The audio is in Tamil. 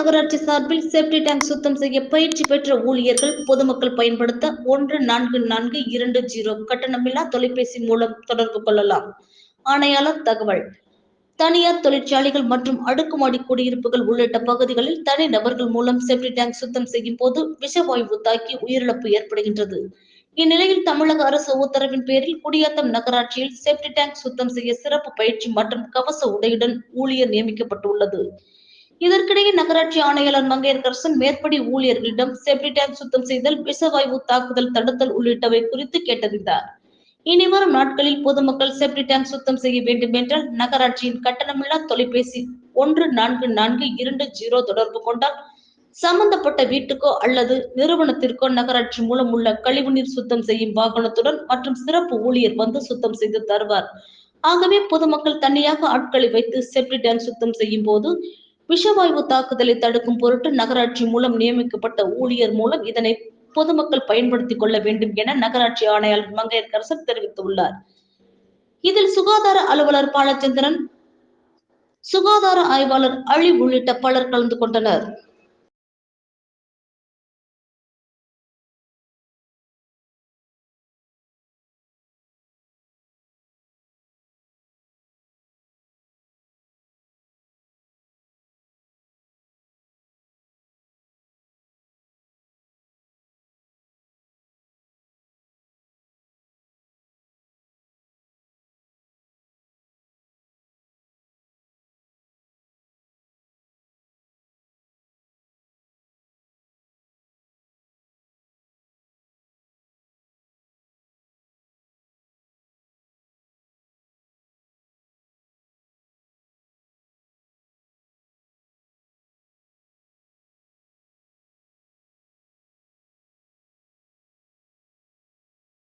நகராட்சி சார்பில் சேஃப்டி டேங்க் சுத்தம் செய்ய பயிற்சி பெற்ற ஊழியர்கள் பொதுமக்கள் பயன்படுத்த ஒன்று நான்கு நான்கு இரண்டு ஜீரோ கட்டணமில்லா தொலைபேசி மூலம் தொடர்பு கொள்ளலாம். ஆணையாளர் தகவல். தனியார் தொழிற்சாலைகள் மற்றும் அடுக்குமாடி குடியிருப்புகள் உள்ளிட்ட பகுதிகளில் தனி நபர்கள் மூலம் செப்டி டேங்க் சுத்தம் செய்யும் போது விஷவாயு தாக்கி உயிரிழப்பு ஏற்படுகின்றது. இந்நிலையில் தமிழக அரசு உத்தரவின் பேரில் குடியாத்தம் நகராட்சியில் செப்டி டேங்க் சுத்தம் செய்ய சிறப்பு பயிற்சி மற்றும் கவச உடையுடன் ஊழியர் நியமிக்கப்பட்டுள்ளது. இதற்கிடையே நகராட்சி ஆணையாளர் மங்கையரசன் மேற்படி ஊழியர்களிடம் செப்டி டேங்க் சுத்தம் செய்தல் விஷவாயு தாக்குதல் தடுத்தல் உள்ளிட்டவை குறித்து கேட்டறிந்தார். இனி வரும் நாட்களில் பொதுமக்கள் செப்டி டேங்க் சுத்தம் செய்ய வேண்டும் என்றால் நகராட்சியின் கட்டணமில்லா தொலைபேசி ஒன்று நான்கு நான்கு இரண்டு ஜீரோ தொடர்பு கொண்டால் சம்பந்தப்பட்ட வீட்டுக்கோ அல்லது நிறுவனத்திற்கோ நகராட்சி மூலம் உள்ள கழிவுநீர் சுத்தம் செய்யும் வாகனத்துடன் மற்றும் சிறப்பு ஊழியர் வந்து சுத்தம் செய்து தருவார். ஆகவே பொதுமக்கள் தனியாக ஆட்களை வைத்து செப்டி டேங்க் சுத்தம் செய்யும் போது விஷவாயு தாக்குதலை தடுக்கும் பொருட்டு நகராட்சி மூலம் நியமிக்கப்பட்ட ஊழியர் மூலம் இதனை பொதுமக்கள் பயன்படுத்திக் கொள்ள வேண்டும் என நகராட்சி ஆணையாளர் மங்கையர்கரசன் தெரிவித்துள்ளார். இதில் சுகாதார அலுவலர் பாலச்சந்திரன் சுகாதார ஆய்வாளர் அழி உள்ளிட்ட பலர் கலந்து கொண்டனர்.